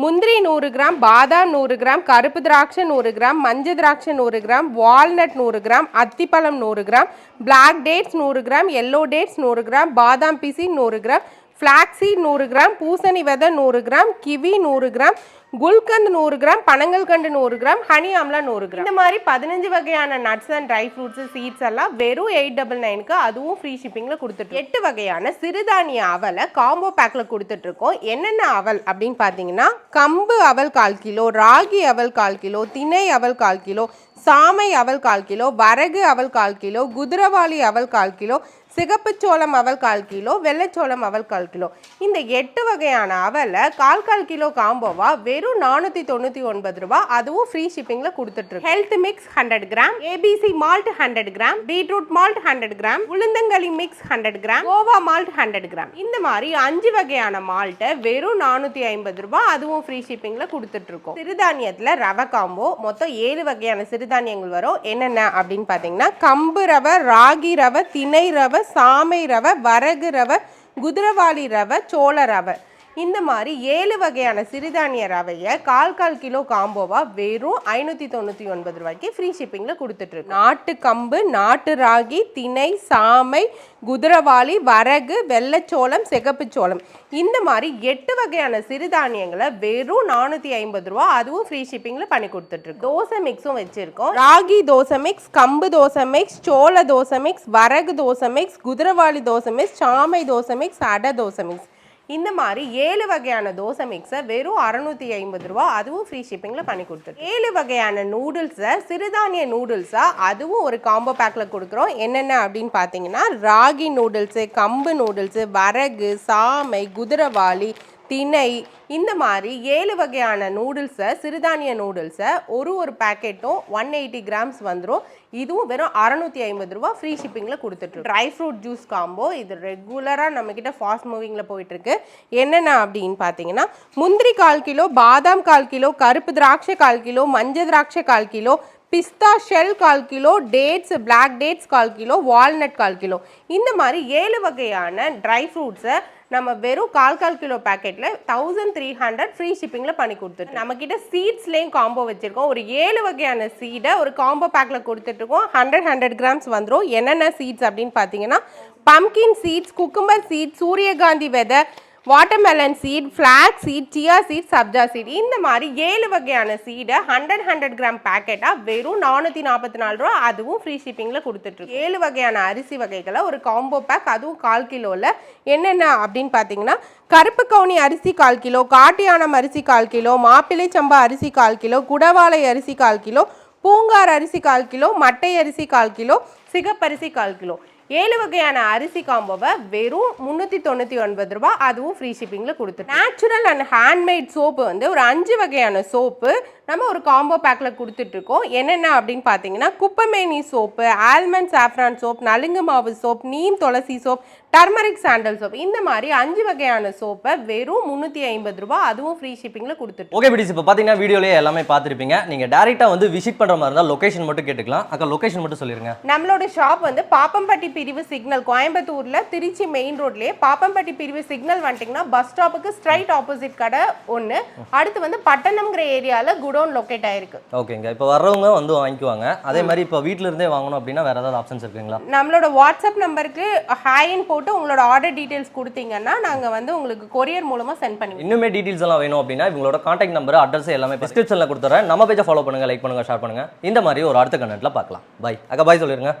முந்திரி நூறு கிராம் பாதாம் நூறு கிராம் கருப்பு திராட்சை நூறு கிராம் மஞ்சள் திராட்சை நூறு கிராம் வால்நட் நூறு கிராம் அத்திப்பழம் நூறு கிராம் பிளாக் டேட்ஸ் நூறு கிராம் எல்லோ டேட்ஸ் நூறு கிராம் பாதாம் பிசி நூறு கிராம் ஃப்ளாக்ஸீட் நூறு கிராம் பூசணி விதை நூறு கிராம் கிவி நூறு கிராம் குல்கந்த் நூறு கிராம் பனங்கல்கண்டு நூறு கிராம் ஹனி ஆம்லா நூறு கிராம். இந்த மாதிரி பதினஞ்சு வகையான nuts and dry fruits seeds எல்லாம் வெறும் எயிட் டபுள் நைனுக்கு அதுவும் ஃப்ரீ ஷிப்பிங்கில் கொடுத்துட்டு எட்டு வகையான சிறுதானிய அவலை காம்போ பேக்கில் கொடுத்துட்ருக்கோம் என்னென்ன அவல் அப்படின்னு பார்த்தீங்கன்னா கம்பு அவல் கால் கிலோ ராகி அவல் கால் கிலோ திணை அவல் கால் கிலோ சாமை அவல் கால் கிலோ வரகு அவல் கால் கிலோ குதிரவாளி அவல் கால் கிலோ சிகப்பு சோளம் அவல் கால் கிலோ வெள்ளைச்சோளம் அவல் கால் கிலோ. இந்த எட்டு வகையான அவலை கால் கால் கிலோ காம்போவா வெறும் நானூற்றி தொண்ணூற்றி ஒன்பது ரூபா. அதுவும் ஃப்ரீ ஷிப்பிங்கில் கொடுத்துட்ருக்கு health mix hundred gram ABC malt hundred gram beetroot malt hundred gram உளுந்தங்களி மிக்ஸ் ஹண்ட்ரட் கிராம் கோவா மால்ட் ஹண்ட்ரட் கிராம் இந்த மாதிரி அஞ்சு வகையான மால்ட்டை வெறும் நானூற்றி ஐம்பது ரூபா. அதுவும் ஃப்ரீ ஷிப்பிங்கில் கொடுத்துட்ருக்கோம் சிறுதானியத்தில் ரவை காம்போ மொத்தம் ஏழு வகையான சிறுதானியங்கள் வரும். என்னென்ன அப்படின்னு பார்த்தீங்கன்னா கம்பு ரவை ராகி ரவை திணை ரவை சாமை ரவை வரகு ரவை குதிரவாளி ரவை சோள ரவை. இந்த மாதிரி ஏழு வகையான சிறுதானிய ரவையை கால் கால் கிலோ காம்போவா வெறும் ஐநூற்றி தொண்ணூற்றி ஒன்பது ரூபாய்க்கு ஃப்ரீ ஷிப்பிங்கில் கொடுத்துட்ருக்கு நாட்டு கம்பு நாட்டு ராகி திணை சாமை குதிரவாளி வரகு வெள்ளச்சோளம் சிகப்பு சோளம். இந்த மாதிரி எட்டு வகையான சிறுதானியங்களை வெறும் நானூற்றி ஐம்பது ரூபா அதுவும் ஃப்ரீ ஷிப்பிங்கில் பண்ணி கொடுத்துட்ருக்கு தோசை மிக்ஸும் வச்சுருக்கோம். ராகி தோசை மிக்ஸ் கம்பு தோசை மிக்ஸ் சோள தோசை மிக்ஸ் வரகு தோசை மிக்ஸ் குதிரவாளி தோசை மிக்ஸ் சாமை தோசை மிக்ஸ் அடை தோசை மிக்ஸ் இந்த மாதிரி ஏழு வகையான தோசை மிக்ஸை வெறும் அறநூற்றி ஐம்பது ரூபா. அதுவும் ஃப்ரீ ஷிப்பிங்கில் பண்ணி கொடுத்துரு ஏழு வகையான நூடுல்ஸை சிறுதானிய நூடுல்ஸாக அதுவும் ஒரு காம்போ பேக்கில் கொடுக்குறோம். என்னென்ன அப்படின்னு பார்த்தீங்கன்னா ராகி நூடுல்ஸு கம்பு நூடுல்ஸு வரகு சாமை குதிரவாளி திணை இந்த மாதிரி ஏழு வகையான நூடுல்ஸை சிறுதானிய நூடுல்ஸை ஒரு ஒரு பேக்கெட்டும் ஒன் எயிட்டி கிராம்ஸ் வந்துடும் இதுவும் வெறும் அறநூற்றி ஐம்பது ரூபா ஃப்ரீ ஷிப்பிங்கில் கொடுத்துட்ருக்கு ட்ரை ஃப்ரூட் ஜூஸ் காம்போ இது ரெகுலராக நம்மக்கிட்ட ஃபாஸ்ட் மூவிங்கில் போயிட்டுருக்கு. என்னென்ன அப்படின்னு பார்த்தீங்கன்னா முந்திரி கால் கிலோ பாதாம் கால் கிலோ கருப்பு திராட்சை கால் கிலோ மஞ்சள் திராட்சை கால் கிலோ பிஸ்தா ஷெல் கால் கிலோ டேட்ஸ் பிளாக் டேட்ஸ் கால் கிலோ வால்நட் கால் கிலோ. இந்த மாதிரி ஏழு வகையான ட்ரை ஃப்ரூட்ஸை நம்ம வெறும் கால் கால் கிலோ பேக்கெட்டில் தௌசண்ட் த்ரீ ஹண்ட்ரட் ஃப்ரீ ஷிப்பிங்கில் பண்ணி கொடுத்துட்டு நம்மக்கிட்ட சீட்ஸ்லேயும் காம்போ வச்சுருக்கோம். ஒரு ஏழு வகையான சீடை ஒரு காம்போ பேக்கில் கொடுத்துட்ருக்கோம் ஹண்ட்ரட் ஹண்ட்ரட் கிராம்ஸ் வந்துடும் என்னென்ன சீட்ஸ் அப்படின்னு பார்த்தீங்கன்னா பம்கின் சீட்ஸ் குக்கும்பர் சீட்ஸ் சூரியகாந்தி வெதை watermelon seed flax seed chia seed sabja seed இந்த மாதிரி ஏழு வகையான சீடை ஹண்ட்ரட் ஹண்ட்ரட் கிராம் பேக்கெட்டாக வெறும் நானூற்றி நாற்பத்தி நாலு ரூபா அதுவும் ஃப்ரீ ஷிப்பிங்கில் கொடுத்துட்ருக்கு ஏழு வகையான அரிசி வகைகளை ஒரு காம்போ பேக் அதுவும் கால் கிலோவில் என்னென்ன அப்படின்னு பார்த்தீங்கன்னா கருப்பு கவுனி அரிசி கால் கிலோ காட்டியானம் அரிசி கால் கிலோ மாப்பிள்ளை சம்பா அரிசி கால் கிலோ குடவாளை அரிசி கால் கிலோ பூங்கார் அரிசி கால் கிலோ மட்டை அரிசி கால் கிலோ சிகப்பரிசி கால் கிலோ. ஏழு வகையான அரிசி காம்போவை வெறும் முந்நூற்றி தொண்ணூற்றி ஒன்பது ரூபா. அதுவும் ஃப்ரீ ஷிப்பிங்கில் கொடுத்துட்டு நேச்சுரல் அண்ட் ஹேண்ட்மேட் சோப்பு வந்து ஒரு அஞ்சு வகையான சோப்பு நம்ம ஒரு காம்போ பேக்கில் கொடுத்துட்ருக்கோம் என்னென்ன அப்படின்னு பார்த்தீங்கன்னா குப்பமேனி சோப்பு ஆல்மண்ட் சாஃப்ரான் சோப் நலுங்கு மாவு soap neem tulsi soap turmeric sandal soap இந்த மாதிரி அஞ்சு வகையான சோப்பை வெறும் முந்நூற்றி ஐம்பது ரூபா. அதுவும் ஃப்ரீ ஷிப்பிங்கில் கொடுத்துட்டு ஓகே பிடிஸ் இப்போ பார்த்தீங்கன்னா வீடியோலேயே எல்லாமே பார்த்துருப்பீங்க நீங்கள் டேரெக்டாக வந்து விசிட் பண்ணுற மாதிரி இருந்தால் லொகேஷன் மட்டும் கேட்டுக்கலாம். அக்கா லொகேஷன் மட்டும் சொல்லிருங்க. நம்மளோட ஷாப் வந்து பாப்பம்பட்டி பிரிவு சிக்னல். கோயம்புத்தூர்ல திருச்சி மெயின் ரோட்லயே பாப்பம்பட்டி பிரிவு சிக்னல் வந்துட்டீங்கன்னா பஸ் ஸ்டாப்புக்கு ஸ்ட்ரைட் ஆப்போசிட் கடை ஒன்று அடுத்து வந்து பட்டணம்ங்கிற ஏரியால குடோன் லொக்கேட் ஆயிருக்கு. ஓகேங்க. இப்போ வர்றவங்க வந்து வாங்கிக்குவாங்க. அதே மாதிரி இப்போ வீட்டில இருந்தே வாங்கணும் அப்படின்னா வேற ஏதாவது ஆப்ஷன்ஸ் இருக்குங்களா? நம்மளோட வாட்ஸ்அப் நம்பருக்கு ஹாய்ன்னு போட்டு உங்களோட ஆர்டர் டீடைல்ஸ் கொடுத்தீங்கன்னா நாங்க வந்து உங்களுக்கு கொரியர் மூலமா சென்ட் பண்ணுவோம் இன்னுமே டீட்டெயில்ஸ் எல்லாம் வேணும் அப்படின்னா இவங்களோட காண்டாக்ட் நம்பர் அட்ரஸ் எல்லாமே டிஸ்கிரிப்ஷனில் கொடுத்துறேன். நம்ம பேஜை ஃபாலோ பண்ணுங்க லைக் பண்ணுங்க ஷேர் பண்ணுங்க. இந்த மாதிரி ஒரு அடுத்த கண்டென்ட்ல பார்க்கலாம். பை அக்கா பாய் சொல்லிருங்க.